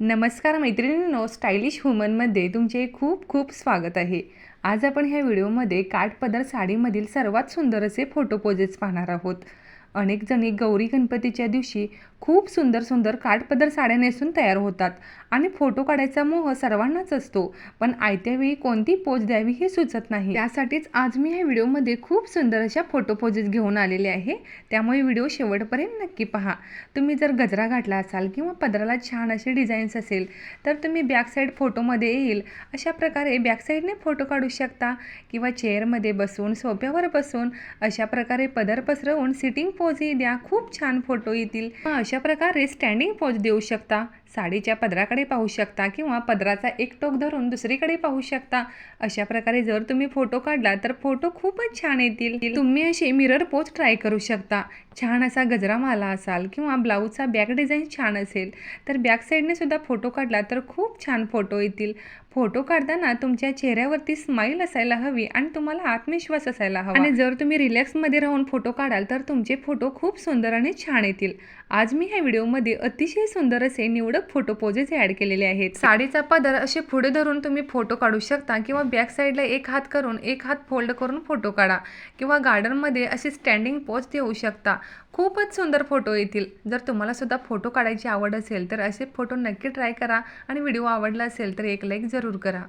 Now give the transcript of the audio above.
नमस्कार मैत्रिणींनो स्टायलिश वुमनमध्ये तुमचे खूप खूप स्वागत आहे. आज आपण ह्या व्हिडिओमध्ये काठपदर साडीमधील सर्वात सुंदर असे फोटो पोजेस पाहणार आहोत. अनेकजणी गौरी गणपतीच्या दिवशी खूप सुंदर सुंदर काठपदर साड्या नेसून तयार होतात आणि फोटो काढायचा मोह सर्वांनाच असतो पण आयत्या वेळी कोणती पोज द्यावी हे सुचत नाही. त्यासाठीच आज मी ह्या व्हिडिओमध्ये खूप सुंदर अशा फोटो पोजेस घेऊन आलेले आहे. त्यामुळे व्हिडिओ शेवटपर्यंत नक्की पहा. तुम्ही जर गजरा घातला असाल किंवा पदराला छान असे डिझाईन्स असेल तर तुम्ही बॅकसाईड फोटोमध्ये येईल. अशा प्रकारे बॅकसाईडने फोटो काढू शकता किंवा चेअरमध्ये बसून सोप्यावर बसून अशा प्रकारे पदर पसरवून सिटिंग पोजही द्या. खूप छान फोटो येतील. अशा प्रकारे स्टँडिंग पोज देऊ शकता. साडीच्या पदराकडे पाहू शकता किंवा पदराचा एक टोक धरून दुसरीकडे पाहू शकता. अशा प्रकारे जर तुम्ही फोटो काढला तर फोटो खूपच छान येतील. तुम्ही असे मिरर पोच ट्राय करू शकता. छान असा गजरा माला असाल किंवा ब्लाऊजचा बॅक डिझाईन छान असेल तर बॅक साईडने सुद्धा फोटो काढला तर खूप छान फोटो येतील. फोटो काढताना तुमच्या चेहऱ्यावरती स्माईल असायला हवी आणि तुम्हाला आत्मविश्वास असायला हवा. आणि जर तुम्ही रिलॅक्समध्ये राहून फोटो काढाल तर तुमचे फोटो खूप सुंदर आणि छान येतील. आज मी ह्या व्हिडिओमध्ये अतिशय सुंदर असे निवडक फोटो पोजेस ॲड केलेले आहेत. साडीचा पदर असे पुढे धरून तुम्ही फोटो काढू शकता किंवा बॅक साईडला एक हात करून एक हात फोल्ड करून फोटो काढा किंवा गार्डनमध्ये असे स्टँडिंग पोज देऊ शकता. खूपच सुंदर फोटो येतील. जर तुम्हाला सुद्धा फोटो काढायची आवड असेल तर असे फोटो नक्की ट्राय करा आणि व्हिडिओ आवडला असेल तर एक लाईक जरूर करा.